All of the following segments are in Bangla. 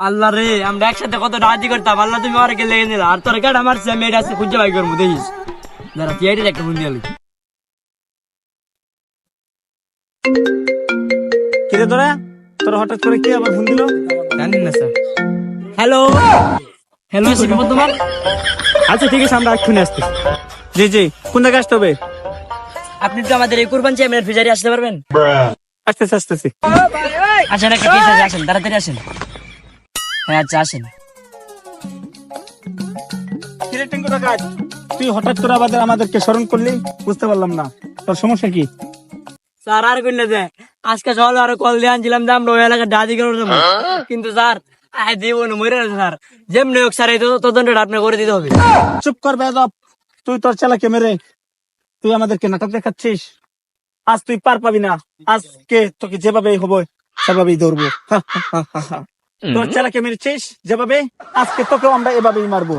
আল্লাহ রে আমরা একসাথে কত রাজি করতাম। আল্লাহ তুমি আর কে লেগে আর তোর গাড় আমার আমি এটা আজকে খুঁজে বাই করব দেখিস। দাঁড়া তুই একটা কিরে তোরা? তোরা হঠাৎ করে কি আবার ফোন দিল? জানি না স্যার। হ্যালো? হ্যালো তোমার? আচ্ছা ঠিক আছে আমরা এক্ষুনি আসতে জি জি কোন জায়গায় আসতে হবে? আপনি তো আমাদের এই কুরবান চেয়ারম্যানের ফিজারি আসতে পারবেন? আসতেছি আসতেছি। আসেন একটা কেস আছে আসেন তাড়াতাড়ি আসেন। হ্যাঁ আচ্ছা আসেন তুই হঠাৎ করে আবার আমাদেরকে স্মরণ করলি? বুঝতে পারলাম না। তোর সমস্যা কি? স্যার আর কোন না আজকে সকালে আরও কল দিয়ে আনছিলাম যে আমরা ওই এলাকার ডাদি করে দেবো কিন্তু স্যার আয় দিব না মরে গেছে স্যার। যেমনি হোক স্যার এই তো- তদন্তটা আপনি করে দিতে হবে। চুপ কর বেদব। তুই তোর চালাকে মেরে তুই আমাদেরকে নাটক দেখাচ্ছিস? আজ তুই পার পাবি না। আজকে তোকে যেভাবে হবে সেভাবেই ধরবো। হা, হা, হা, হা, হা। তোর চালাকে মেরেছিস যেভাবে? আজকে তোকেও আমরা এভাবেই মারবো।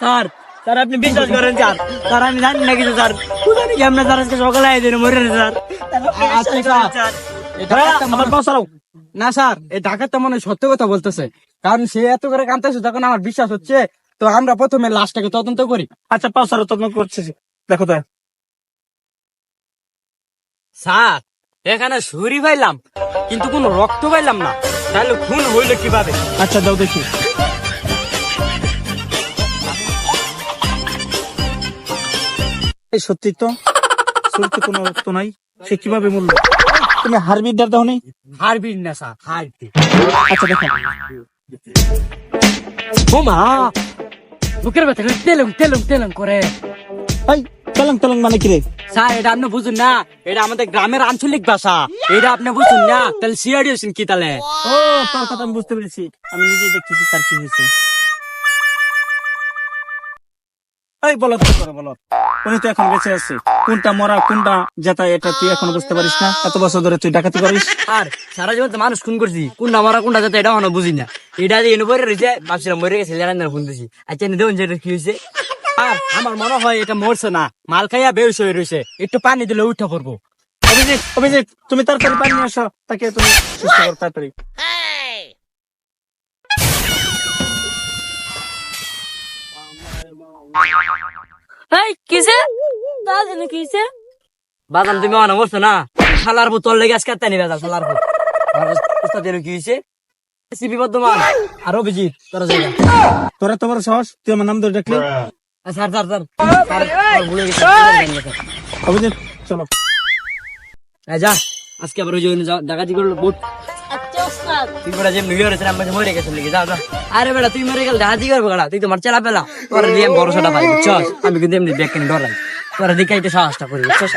স্যার স্যার আপনি বিশ্বাস করেন স্যার। স্যার আমি জানি না কিছু স্যার। কি আমরা স্যার আজকে সকালে মরে স্যার। আচ্ছা, স্যার। স্যার। হ্যাঁ, আমার না স্যার এই ডাকাত তো মনে সত্য কথা বলতেছে। কারণ সে এত করে কাঁদতেছে তখন আমার বিশ্বাস হচ্ছে তো আমরা প্রথমে লাশটাকে তদন্ত করি। আচ্ছা পাও সরাও তদন্ত করছিস দেখো তো স্যার এখানে ছুরি পাইলাম কিন্তু কোনো রক্ত পাইলাম না। তাহলে খুন হইল কীভাবে? আচ্ছা দাও দেখি। এই সত্যি তো? শুরুতে কোনো রক্ত নাই। সে কীভাবে মূল্য তুমি হারবির ডার দাও নি? হারবি না স্যার হারবি আচ্ছা দেখো। ও মা বুকের ব্যথা তেলং তেলং তেলং করে। এই তেলং তেলং মানে কি রে? স্যার এটা আপনি বুঝুন না। এটা আমাদের গ্রামের আঞ্চলিক ভাষা। এটা আপনি বুঝুন না। তাহলে সিআইডি হচ্ছেন কি তাহলে? ও তোর কথা আমি বুঝতে পেরেছি। আমি নিজে দেখতেছি তার কি হয়েছে। এই করে উনি তো এখন বেঁচে আছে। কোনটা মরা কোনটা জেতা এটা তুই এখন বুঝতে পারিস না। এত বছর ধরে তুই ডাকাতি করিস। আর সারা জীবন তো মানুষ খুন করছি। কোনটা মরা কোনটা যাতে এটা আমরা বুঝি না। এটা যে এনে পরে রয়েছে ভাবছিলাম মরে গেছে জানেন না ফোন দিছি আচ্ছা দেবেন যেটা কি হয়েছে? আর আমার মনে হয় এটা মরছে না। মাল খাইয়া বেউস হয়ে রয়েছে একটু পানি দিলে উঠে পড়ব। অভিজিৎ অভিজিৎ তুমি তাড়াতাড়ি পানি নিয়ে আসো। তাকে তুমি সুস্থ করো তাড়াতাড়ি। এই কিসে দাদা কিসে বাদাম তুমি অনা বলছো না? শালার বোতল লেগে আজকে তাই নিবে শালার উস্তাদ যেন কি হয়েছে সিপি বর্ধমান। আর অভিজিৎ তোরা জায়গা তোরা তোমার সাহস তুই আমার নাম ধরে ডাকলি। Sir sir sir. স্যার ভুলে গেছে অভিজিৎ চলো। এই যা আজকে আবার ওই যে ডাকাতি করল বুট আচ্ছা তুই বেটা যে আমি মরে গেছে লিখে যা যা। আরে বেটা তুই মরে গেল ডাকাতি করব গেলা তুই তোমার চেলা পেলা। তোর দিয়ে বড় ছোটা পাই বুঝছস? আমি কিন্তু এমনি ব্যাগ কিনে ডরাই তোরা দিকে সাহসটা করি বুঝছস।